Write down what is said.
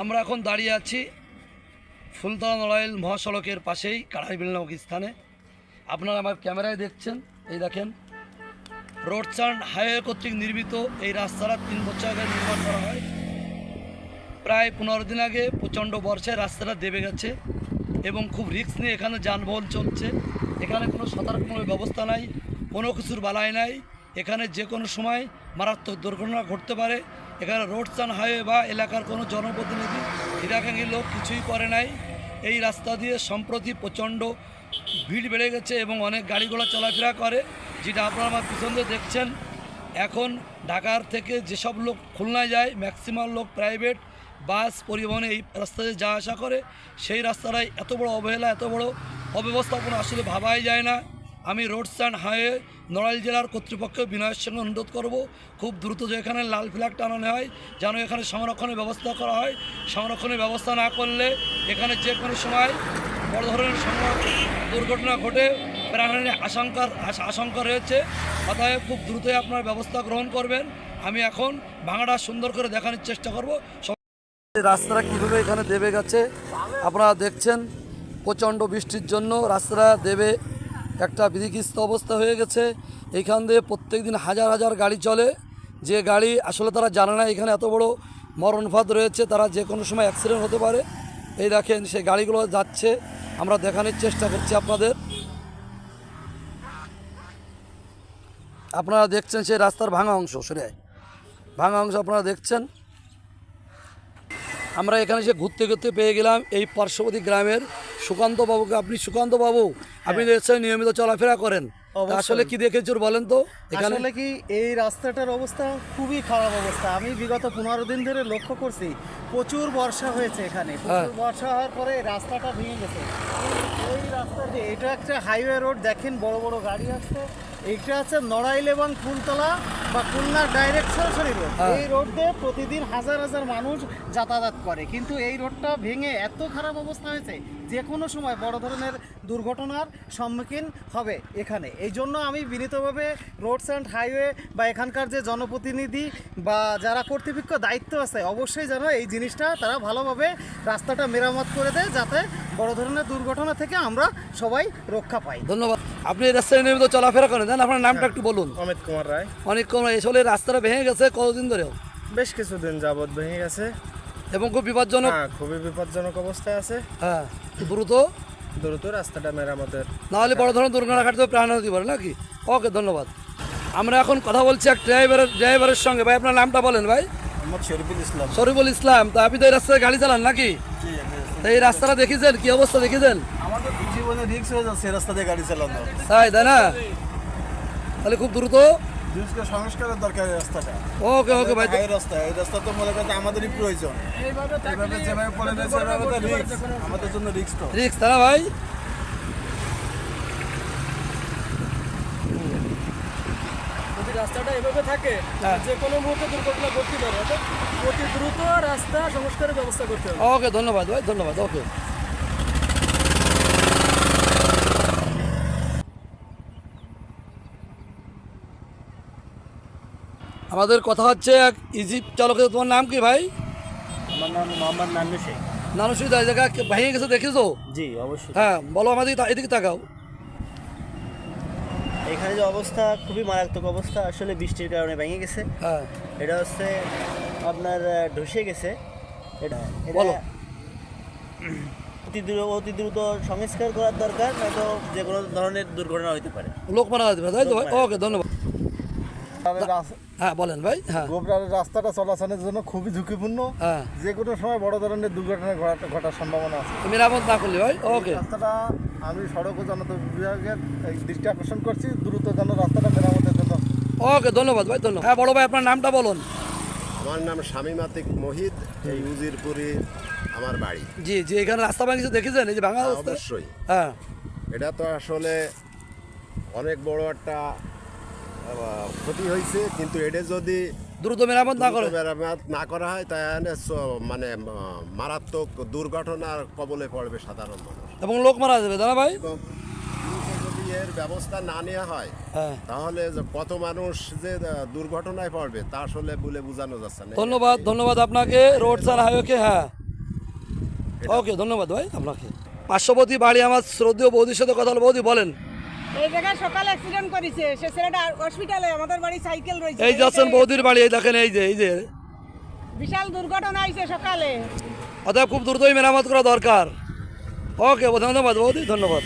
আমরা এখন দাঁড়িয়ে আছি ফুলতলা নড়াইল মহাসড়কের পাশেই কাড়াইবিল নামক স্থানে। আপনারা আমার ক্যামেরায় দেখছেন, এই দেখেন। রোড সান্ড হাইওয়ে কর্তৃক নির্মিত এই রাস্তাটা তিন বছর আগে নির্মাণ করা হয়। প্রায় পনেরো দিন আগে প্রচণ্ড বর্ষায় রাস্তাটা দেবে গেছে এবং খুব রিস্ক নিয়ে এখানে যানবাহন চলছে। এখানে কোনো সতর্কমূলক ব্যবস্থা নাই, কোনো কিছুর বালাই নাই। এখানে যে কোনো সময় মারাত্মক দুর্ঘটনা ঘটতে পারে। এখানে রোড সান হাইওয়ে বা এলাকার কোনো জনপ্রতিনিধি, হিরাকাঙ্গি লোক কিছুই করে নাই। এই রাস্তা দিয়ে সম্প্রতি প্রচণ্ড ভিড় বেড়ে গেছে এবং অনেক গাড়ি ঘোড়া চলাফেরা করে, যেটা আপনারা আমার পিছন দিয়ে দেখছেন। এখন ঢাকার থেকে যেসব লোক খুলনায় যায়, ম্যাক্সিমাম লোক প্রাইভেট বাস পরিবহনে এই রাস্তা দিয়ে যাওয়া আসা করে। সেই রাস্তাটায় এত বড় অবহেলা, এত বড় অব্যবস্থাপনা আসলে ভাবাই যায় না। আমি রোড স্ট্যান্ড হাইওয়ে নড়াইল জেলার কর্তৃপক্ষ বিনয়ের সঙ্গে অনুরোধ করব, খুব দ্রুত যে এখানে লাল ফ্ল্যাগ টানানো হয়, যেন এখানে সংরক্ষণের ব্যবস্থা করা হয়। সংরক্ষণের ব্যবস্থা না করলে এখানে যে কোনো সময় বড় ধরনের দুর্ঘটনা ঘটে, প্রাণহানির আশঙ্কার আশঙ্কা রয়েছে। অতএব খুব দ্রুতই আপনার ব্যবস্থা গ্রহণ করবেন। আমি এখন ভাঙাটা সুন্দর করে দেখানোর চেষ্টা করব। রাস্তাটা কীভাবে এখানে দেবে গেছে? আপনারা দেখছেন প্রচণ্ড বৃষ্টির জন্য রাস্তাটা দেবে একটা বিধিকিস্ত অবস্থা হয়ে গেছে। এইখান দিয়ে প্রত্যেক দিন হাজার হাজার গাড়ি চলে। যে গাড়ি আসলে তারা জানে না এখানে এত বড় মরণফাত রয়েছে, তারা যে কোনো সময় অ্যাক্সিডেন্ট হতে পারে। এই দেখেন, সেই গাড়িগুলো যাচ্ছে। আমরা দেখানোর চেষ্টা করছি আপনাদের। আপনারা দেখছেন সেই রাস্তার ভাঙা অংশ, সরে ভাঙা অংশ আপনারা দেখছেন। আমরা এখানে সে ঘুরতে ঘুরতে পেয়ে গেলাম এই পার্শ্ববর্তী গ্রামের সুকান্ত বাবুকে আপনি সুকান্ত বাবু আপনি নিশ্চয়ই নিয়মিত চলাফেরা করেন। হ্যাঁ। আসলে কি দেখেছেন বলেন তো? আসলে কি এই রাস্তাটার অবস্থা খুবই খারাপ অবস্থা। আমি বিগত পনেরো দিন ধরে লক্ষ্য করছি প্রচুর বর্ষা হয়েছে এখানে। প্রচুর হ্যাঁ। বর্ষা হওয়ার পরে রাস্তাটা ভেঙে গেছে। এই- এই রাস্তা দিয়ে এটা একটা হাইওয়ে রোড দেখেন বড় বড় গাড়ি আসছে। এইটা হচ্ছে নড়াইল এবং ফুলতলা বা খুলনা ডাইরেক্ট সরাসরি রোড হ্যাঁ। এই রোড দিয়ে প্রতিদিন হাজার হাজার মানুষ যাতায়াত করে। কিন্তু এই রোডটা ভেঙে এত খারাপ অবস্থা হয়েছে যে কোনো সময় বড় ধরনের দুর্ঘটনার সম্মুখীন হবে এখানে। এই জন্য আমি বিনীতভাবে রোডস অ্যান্ড হাইওয়ে বা এখানকার যে জনপ্রতিনিধি বা যারা কর্তৃপক্ষ দায়িত্ব আছে অবশ্যই যেন এই জিনিসটা তারা ভালোভাবে রাস্তাটা মেরামত করে দেয় যাতে বড় ধরনের দুর্ঘটনা থেকে আমরা সবাই রক্ষা পাই। ধন্যবাদ। আপনি এই রাস্তায় নিয়মিত চলাফেরা করেন দেন আপনার নামটা একটু বলুন। অমিত কুমার রায়। অনেক কম আসলে রাস্তাটা ভেঙে গেছে কতদিন ধরে? বেশ কিছুদিন যাবৎ ভেঙে গেছে। এবং খুব বিপজ্জনক? হ্যাঁ খুবই বিপজ্জনক অবস্থায় আছে। হ্যাঁ দ্রুত? দ্রুত রাস্তাটা মেরামতের নাহলে বড় ধরনের দুর্ঘটনা ঘটতে প্রাণ হতে পারে নাকি? ওকে ধন্যবাদ। আমরা এখন কথা বলছি এক ড্রাইভারের ড্রাইভারের সঙ্গে। ভাই আপনার নামটা বলেন ভাই। মোহাম্মদ শরীফুল ইসলাম। শরীফুল ইসলাম। তা আপনি তো এই রাস্তায় গাড়ি চালান নাকি? তা এই রাস্তাটা দেখেছেন কি অবস্থা দেখেছেন জীবনে রিক্স হয়ে যাচ্ছে রাস্তা দিয়ে গাড়ি চালানো। তাই তাই না? তাহলে খুব দ্রুত? জিনিসকে সংস্কারের দরকার এই রাস্তাটা। ওকে ওকে ভাই। এই রাস্তা এই রাস্তা তো মনে করেন আমাদেরই প্রয়োজন। এইভাবে যেভাবে পড়ে রয়েছে এভাবে তো রিক্স আমাদের জন্য রিক্স তো। রিক্স তাই ভাই? যদি রাস্তাটা এভাবে থাকে হ্যাঁ। যে কোনো মুহূর্তে দুর্ঘটনা ঘটতে পারে অতি দ্রুত রাস্তা সংস্কারের ব্যবস্থা করতে হবে। ওকে ধন্যবাদ ভাই ধন্যবাদ ওকে। আমাদের কথা হচ্ছে এক ইজিপ্ট চালকের তোমার নাম কি ভাই? আমার নাম মোহাম্মদ নান্নু শেখ। নানুসুই জায়গা ভেঙে গেছে দেখেছ জি অবশ্যই। হ্যাঁ বলো আমাদের এদিকে তাকাও। এখানে যে অবস্থা খুবই মারাত্মক অবস্থা। আসলে বৃষ্টির কারণে ভেঙে গেছে। হ্যাঁ। এটা হচ্ছে আপনার ধসে গেছে। এটা এটা বলো। অতি দ্রুত অতি দ্রুত সংস্কার করার দরকার নয়তো যে কোনো ধরনের দুর্ঘটনা হতে পারে। লোক মারা যেতে পারে তাই তো ভাই? ওকে ধন্যবাদ। হ্যাঁ বলেন ভাই হ্যাঁ। রাস্তাটা চলাচলের জন্য খুবই ঝুঁকিপূর্ণ। হ্যাঁ। যে কোনো সময় বড় ধরনের দুর্ঘটনা ঘটা- ঘটার সম্ভাবনা আছে। মেরামত না করলে ভাই? ওকে রাস্তাটা আমি সড়ক ও জনতা বিভাগের দৃষ্টি আকর্ষণ করছি দ্রুত যেন রাস্তাটা মেরামতের জন্য ওকে ধন্যবাদ ভাই ধন্যবাদ। হ্যাঁ বড় ভাই আপনার নামটা বলুন। আমার নাম শামীম আতিক মোহিত এই উজিরপুরে আমার বাড়ি। জি জি এখানে রাস্তা ভাঙছে দেখেছেন? এই যে ভাঙা হ্যাঁ, অবশ্যই। হ্যাঁ। এটা তো আসলে অনেক বড় একটা ক্ষতি হয়েছে কিন্তু এটা যদি দ্রুত মেরামত না করে? মেরামত না করা হয় তাহলে মানে মারাত্মক দুর্ঘটনার কবলে পড়বে সাধারণ মানুষ। এবং লোক মারা যাবে দাদা ভাই? যদি এর ব্যবস্থা না নেওয়া হয় হ্যাঁ। তাহলে কত মানুষ যে দুর্ঘটনায় পড়বে তা আসলে বলে বোঝানো যাচ্ছে না। ধন্যবাদ ধন্যবাদ আপনাকে রোড সার হাইওকে হ্যাঁ। ওকে ধন্যবাদ ভাই আপনাকে। পার্শ্ববর্তী বাড়ি আমার শ্রদ্ধেয় বৌদির সাথে কথা বৌদি বলেন। এই জায়গায় সকালে অ্যাক্সিডেন্ট করেছে। সে ছেলেটা হসপিটালে আমাদের বাড়ি সাইকেল রয়েছে। এই যাচ্ছেন বৌদির বাড়ি এই দেখেন এই যে এই যে। বিশাল দুর্ঘটনা হয়েছে সকালে। অতএব খুব দ্রুতই মেরামত করা দরকার। ওকে ধন্যবাদ বৌদি ধন্যবাদ।